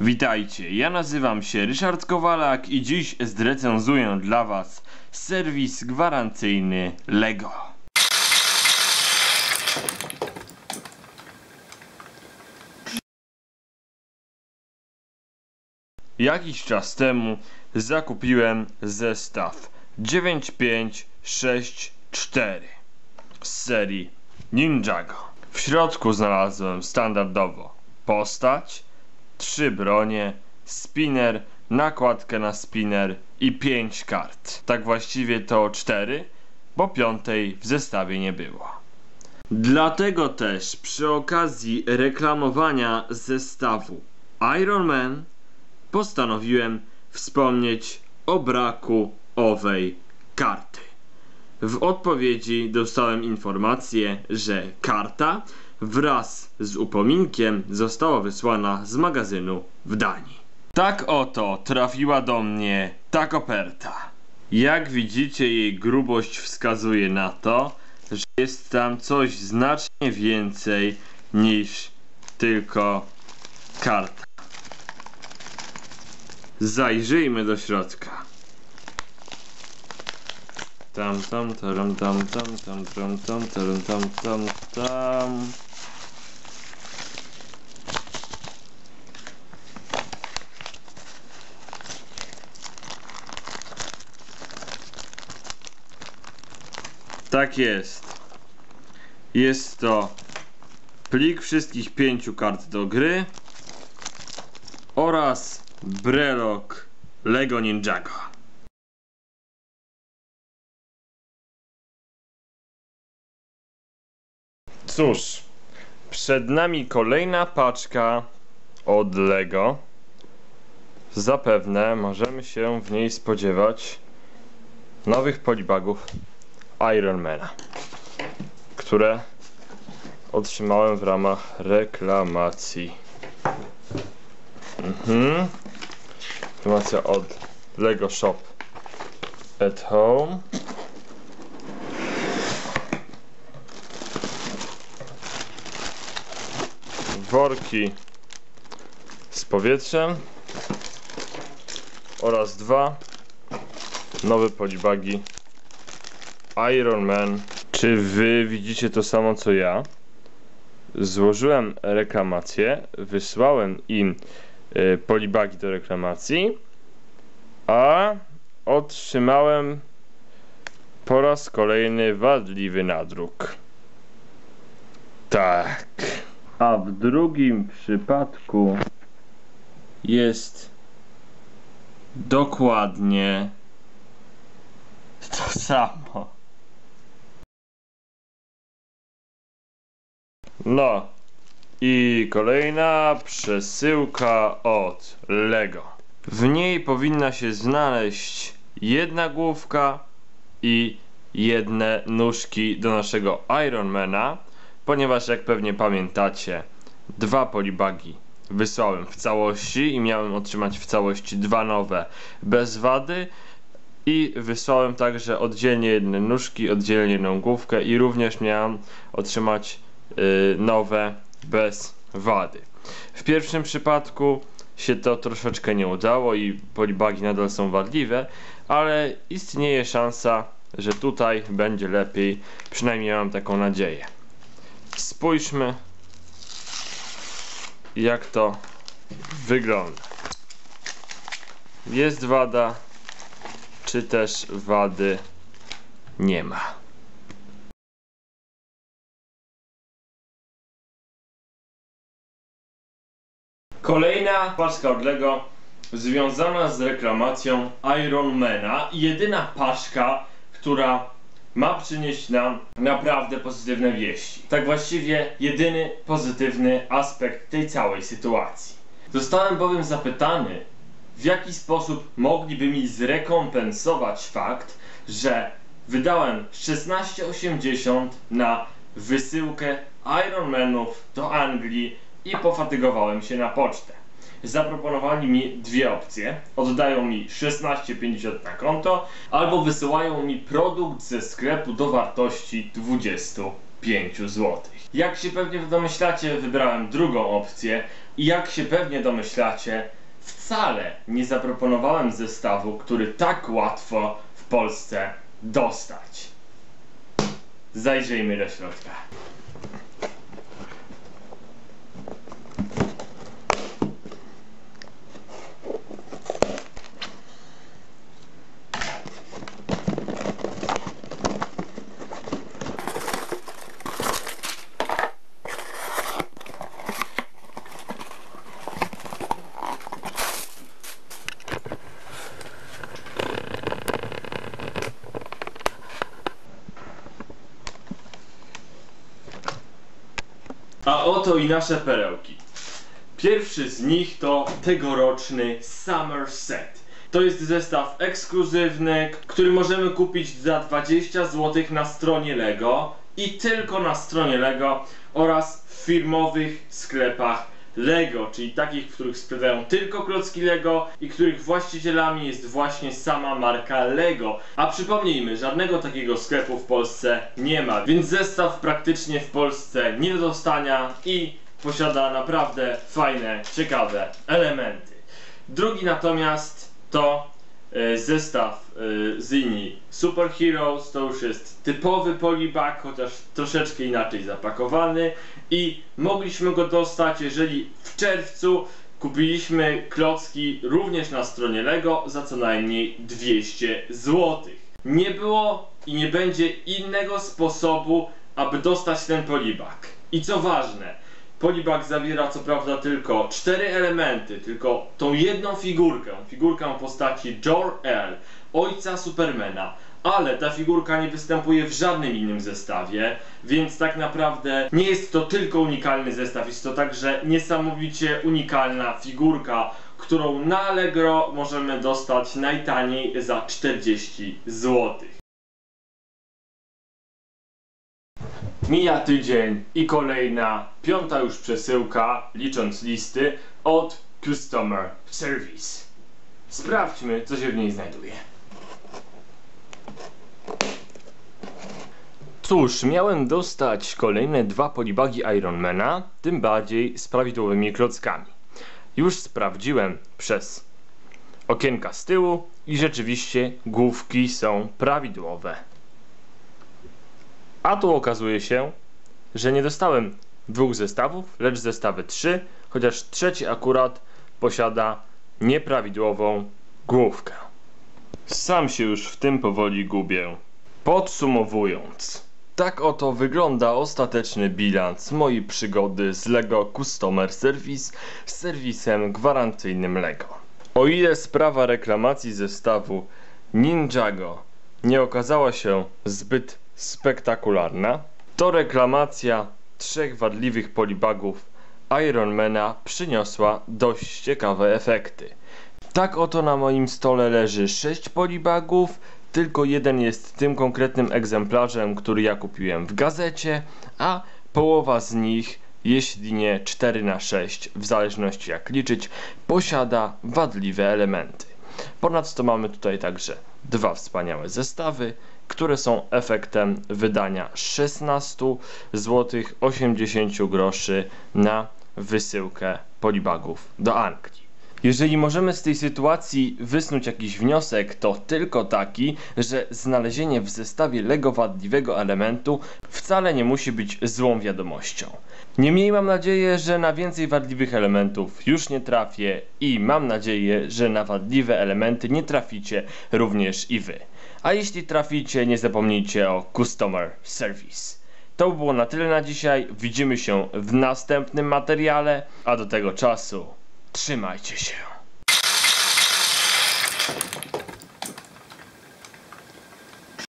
Witajcie, ja nazywam się Ryszard Kowalak i dziś zrecenzuję dla Was serwis gwarancyjny LEGO. Jakiś czas temu zakupiłem zestaw 9564 z serii Ninjago. W środku znalazłem standardowo postać, trzy bronie, spinner, nakładkę na spinner i pięć kart. Tak właściwie to cztery, bo piątej w zestawie nie było. Dlatego też przy okazji reklamowania zestawu Iron Man postanowiłem wspomnieć o braku owej karty. W odpowiedzi dostałem informację, że karta wraz z upominkiem została wysłana z magazynu w Danii. Tak oto trafiła do mnie ta koperta. Jak widzicie, jej grubość wskazuje na to, że jest tam coś znacznie więcej niż tylko karta. Zajrzyjmy do środka. Tam, tam, taram, tam, tam, tam, tam, tam, taram, tam, tam, tam. Tak jest. Jest to plik wszystkich pięciu kart do gry oraz brelok Lego Ninjago. Cóż, przed nami kolejna paczka od Lego. Zapewne możemy się w niej spodziewać nowych polibagów Ironmana, które otrzymałem w ramach reklamacji. Mhm. Informacja od Lego Shop at Home. Worki z powietrzem oraz dwa nowe polibagi Iron Man. Czy wy widzicie to samo co ja? Złożyłem reklamację, wysłałem im y, polibagi do reklamacji, a otrzymałem po raz kolejny wadliwy nadruk. Tak. A w drugim przypadku jest dokładnie to samo. No i kolejna przesyłka od Lego. W niej powinna się znaleźć jedna główka i jedne nóżki do naszego Ironmana, ponieważ jak pewnie pamiętacie, dwa polibagi wysłałem w całości i miałem otrzymać w całości dwa nowe bez wady i wysłałem także oddzielnie jedne nóżki, oddzielnie jedną główkę i również miałem otrzymać nowe bez wady. W pierwszym przypadku się to troszeczkę nie udało i polibagi nadal są wadliwe, ale istnieje szansa, że tutaj będzie lepiej, przynajmniej mam taką nadzieję. Spójrzmy jak to wygląda. Jest wada, czy też wady nie ma. Kolejna paczka od Lego związana z reklamacją Ironmana. Jedyna paczka, która ma przynieść nam naprawdę pozytywne wieści. Tak właściwie jedyny pozytywny aspekt tej całej sytuacji. Zostałem bowiem zapytany, w jaki sposób mogliby mi zrekompensować fakt, że wydałem 16,80 na wysyłkę Ironmanów do Anglii i pofatygowałem się na pocztę. Zaproponowali mi dwie opcje. Oddają mi 16,50 na konto albo wysyłają mi produkt ze sklepu do wartości 25 zł. Jak się pewnie domyślacie, wybrałem drugą opcję i jak się pewnie domyślacie, wcale nie zaproponowałem zestawu, który tak łatwo w Polsce dostać. Zajrzyjmy do środka. A oto i nasze perełki. Pierwszy z nich to tegoroczny Summer Set. To jest zestaw ekskluzywny, który możemy kupić za 20 zł na stronie Lego i tylko na stronie Lego oraz w firmowych sklepach Lego, czyli takich, w których sprzedają tylko klocki Lego i których właścicielami jest właśnie sama marka Lego. A przypomnijmy, żadnego takiego sklepu w Polsce nie ma, więc zestaw praktycznie w Polsce nie do dostania i posiada naprawdę fajne, ciekawe elementy. Drugi natomiast to zestaw e, z linii Super Heroes, to już jest typowy polibag, chociaż troszeczkę inaczej zapakowany i mogliśmy go dostać, jeżeli w czerwcu kupiliśmy klocki również na stronie Lego za co najmniej 200 zł. Nie było i nie będzie innego sposobu, aby dostać ten polibag. I co ważne, Polibag zawiera co prawda tylko cztery elementy, tylko tą jedną figurkę, figurkę postaci Jor-El, ojca Supermana, ale ta figurka nie występuje w żadnym innym zestawie, więc tak naprawdę nie jest to tylko unikalny zestaw, jest to także niesamowicie unikalna figurka, którą na Allegro możemy dostać najtaniej za 40 zł. Mija tydzień i kolejna, piąta już przesyłka, licząc listy, od Customer Service. Sprawdźmy, co się w niej znajduje. Cóż, miałem dostać kolejne dwa polibagi Ironmana, tym bardziej z prawidłowymi klockami. Już sprawdziłem przez okienka z tyłu i rzeczywiście główki są prawidłowe. A tu okazuje się, że nie dostałem dwóch zestawów, lecz zestawy trzy, chociaż trzeci akurat posiada nieprawidłową główkę. Sam się już w tym powoli gubię. Podsumowując, tak oto wygląda ostateczny bilans mojej przygody z LEGO Customer Service z serwisem gwarancyjnym LEGO. O ile sprawa reklamacji zestawu Ninjago nie okazała się zbyt spektakularna, to reklamacja trzech wadliwych polibagów Ironmana przyniosła dość ciekawe efekty. Tak oto na moim stole leży 6 polibagów, tylko jeden jest tym konkretnym egzemplarzem, który ja kupiłem w gazecie, a połowa z nich, jeśli nie 4 na 6, w zależności jak liczyć, posiada wadliwe elementy. Ponadto mamy tutaj także dwa wspaniałe zestawy, które są efektem wydania 16 zł 80 groszy na wysyłkę polibagów do Anglii. Jeżeli możemy z tej sytuacji wysnuć jakiś wniosek, to tylko taki, że znalezienie w zestawie Lego wadliwego elementu wcale nie musi być złą wiadomością. Niemniej mam nadzieję, że na więcej wadliwych elementów już nie trafię i mam nadzieję, że na wadliwe elementy nie traficie również i wy. A jeśli traficie, nie zapomnijcie o Customer Service. To było na tyle na dzisiaj. Widzimy się w następnym materiale, a do tego czasu trzymajcie się.